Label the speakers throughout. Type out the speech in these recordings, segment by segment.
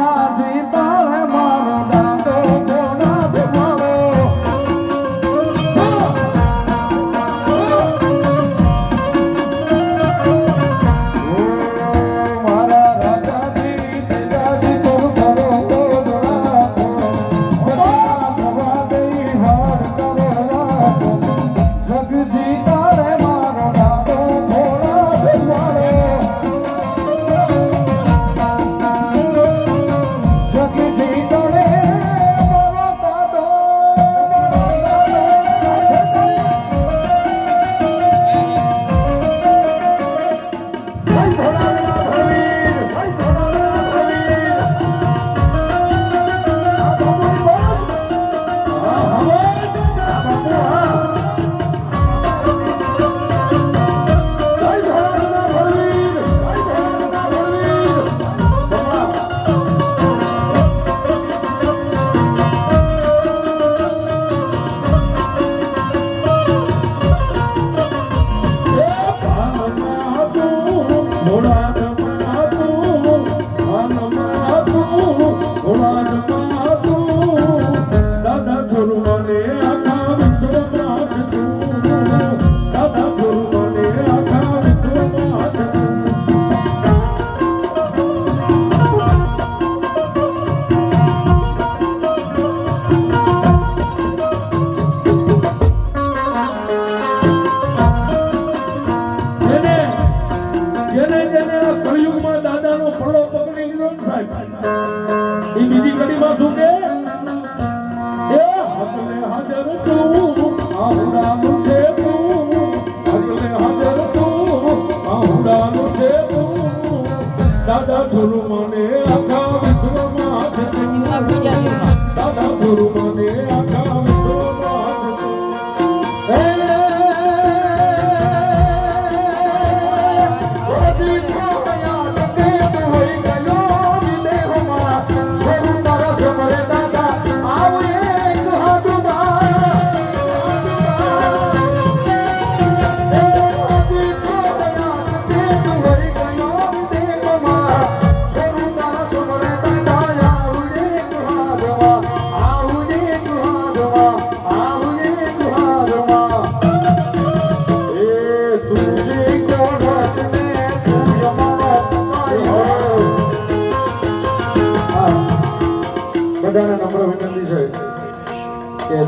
Speaker 1: রাধে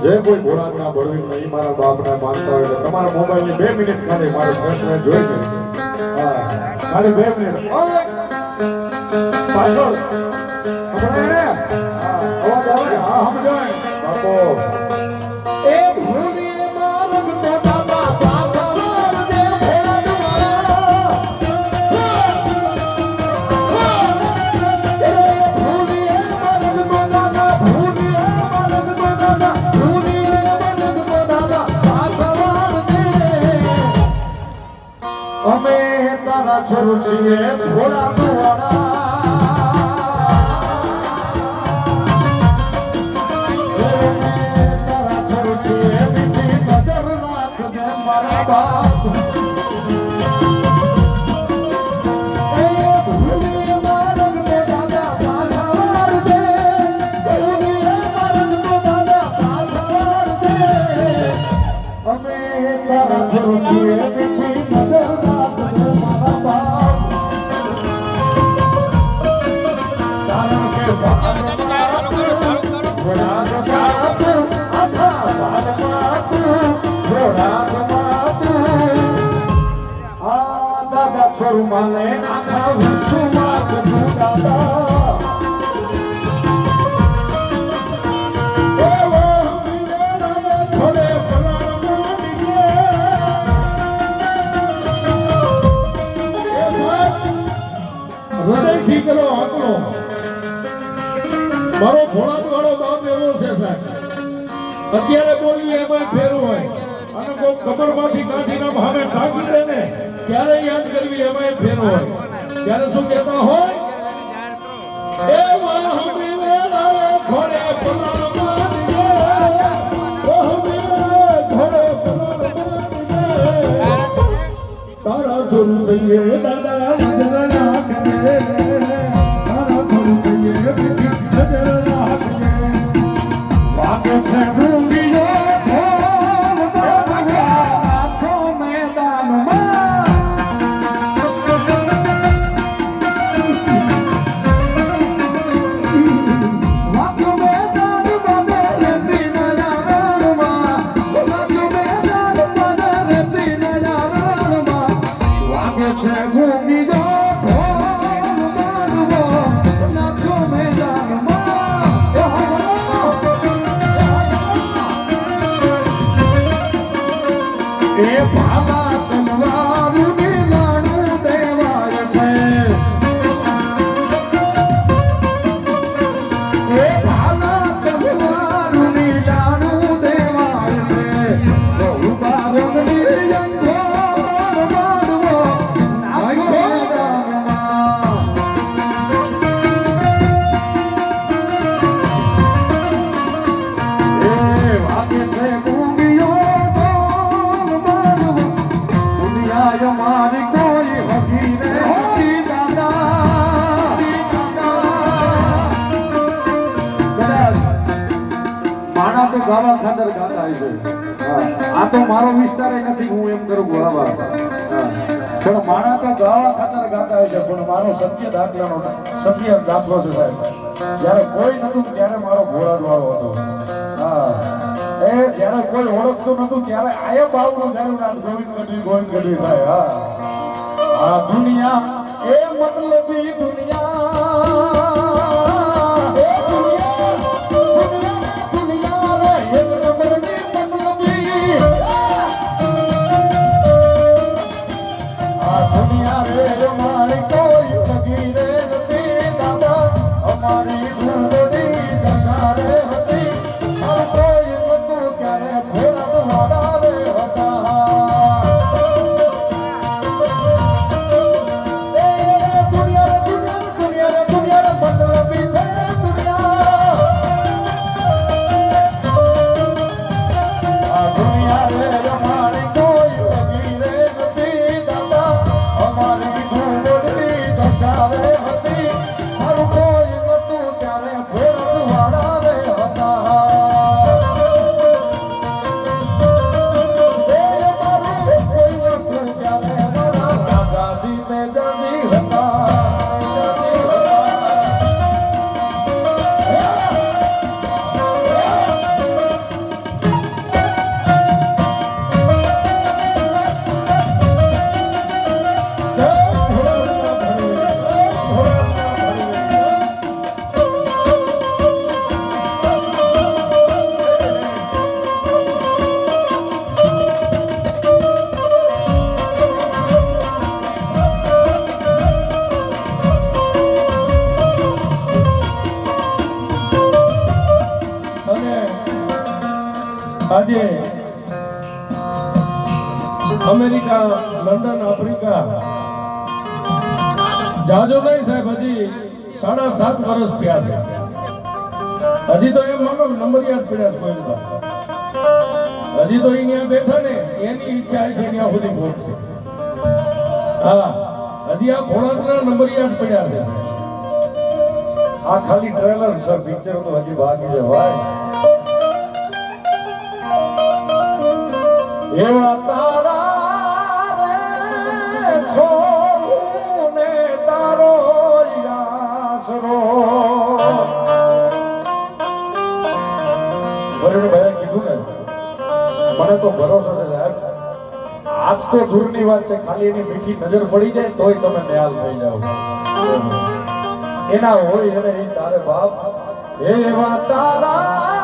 Speaker 1: જે કોઈ ખોરાકના બળવીને એ મારા બાપને માનતા હોય તમારા મોબાઈલની બે મિનિટ ખાલી મારા પ્રશ્ન જોઈ લે. ખાલી બે મિનિટ. પાછળ. હમણાં હા, સમજાય. બાપો. চরচিয়ে ভোলা સ્વરૂપાને આખા વિશ્વમાં
Speaker 2: સદુદાતા મારો ભોળાત વાળો બાપ એવો છે સાહેબ. અત્યારે બોલીએ એમાં ફેરું હોય. અને કોઈ કબરમાંથી કાઢીને ભાવે ઢાંકી દે ને યાદ કરવી એમાં ફેર હોય. ત્યારે શું કહેતા હોય? એ વાહમી વેળાએ ખોરે તારા સુન
Speaker 1: થાય છે. હા. આ તો મારો વિસ્તાર નથી, હું એમ કરું છું. હા પણ માણા તો ગાવા ખાતર ગાતા છે, પણ મારો સત્ય દાખલાનો સત્ય દાખલો છે સાહેબ. જ્યારે કોઈ નતું ત્યારે મારો ઘોડા વાળો હતો. હા. એ જ્યારે કોઈ ઓળખતું નતું ત્યારે આયે બાવનો જ્યારે નામ ગોવિંદ ગઢવી ગોવિંદ ગઢવી સાહેબ, હા. આ દુનિયા, એ મતલબી દુનિયા.
Speaker 2: આજે અમેરિકા, લંડન, આફ્રિકા. જાજો નહીં સાહેબ, હજી સાડા સાત વર્ષ થયા છે. હજી તો એમ માનો નંબર યાદ પડ્યા કોઈ હજી તો અહીંયા બેઠા ને, એની ઈચ્છા છે ત્યાં સુધી પહોંચશે. હા, હજી આ ખોરાકના નંબર યાદ પડ્યા છે.
Speaker 1: આ ખાલી ટ્રેલર સર પિક્ચર તો હજી બાકી છે, ભાઈ. એવા તારા આશરો કીધું ને, મને તો ભરોસો છે સાહેબ. આજ તો દૂરની વાત છે, ખાલી એની મીઠી નજર પડી જાય તોય તમે નિહાલ થઈ જાઓ. એના હોય એને તારે બાપ. એવા તારા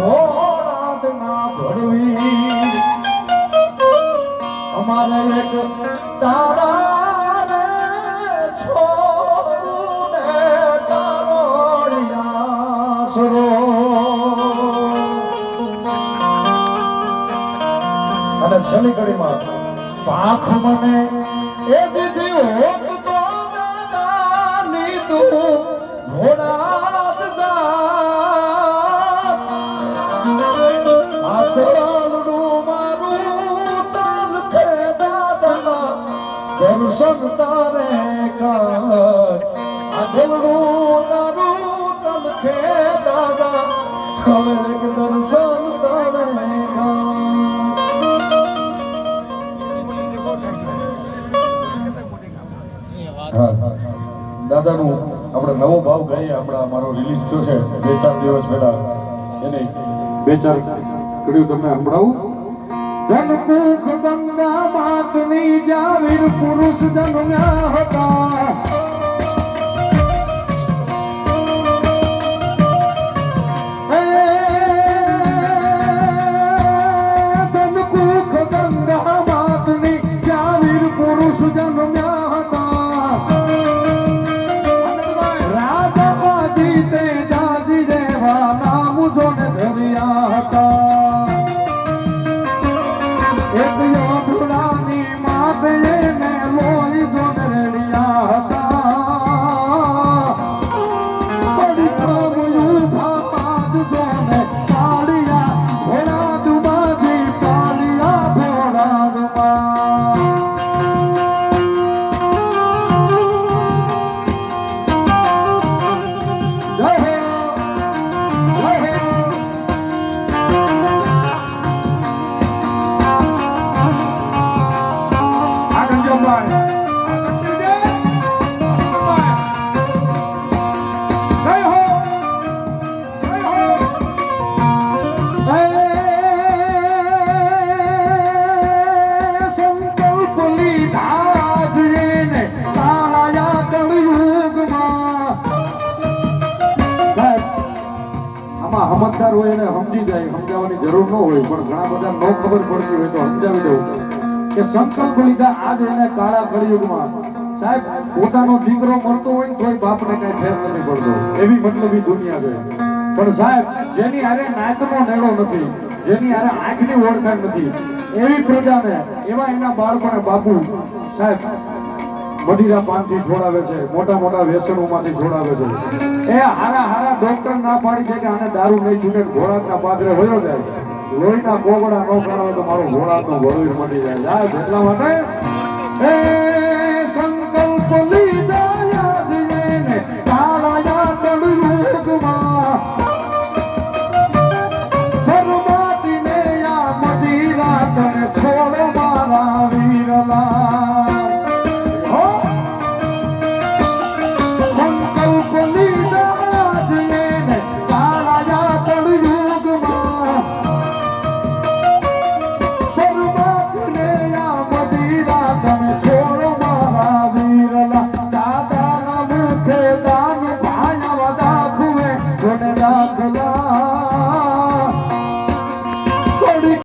Speaker 1: ને ભળવી. અમારે એક તારા રે અને છેલ્લી ઘડીમાં પાખ મને દાદા હવે એક દાદાનું આપણે નવો ભાવ ગાઈએ, આપણા અમારો રિલીઝ થયો છે બે ચાર દિવસ પહેલા. એને બે ચાર કડ્યું તમને સંભળાવું. ધનકુખ ગંગા માતની જાવીર પુરુષ જન્મ્યા હતા. સમજદાર હોય એને સમજી જાય, સમજાવવાની જરૂર ન હોય, પણ ઘણા બધા ન ખબર પડતી હોય તો સમજાવી દેવું. કે સંકલ્પ લીધા આજ એને કાળા કળિયુગમાં. સાહેબ, પોતાનો દીકરો મરતો હોય ને તોય બાપને કઈ ફેર નથી પડતો. એવી મતલબી દુનિયા છે. પણ સાહેબ, જેની હારે નાતનો નેડો નથી, જેની હારે આંખની ઓળખાણ નથી, એવી પ્રજાને, એવા એના બાળકોને બાપુ, સાહેબ, મદિરા પાનથી છોડાવે છે, મોટા મોટા વ્યસનોમાંથી છોડાવે છે. એ હારા હારા ડોક્ટર ના પાડી છે કે આને દારૂ નહીં છૂટે ઘોડાના પાદરે હોયો જાય. લોહીના કોગડા નો કરો તો મારો ઘોડાનો ભળવી મટી જાય. એટલા માટે.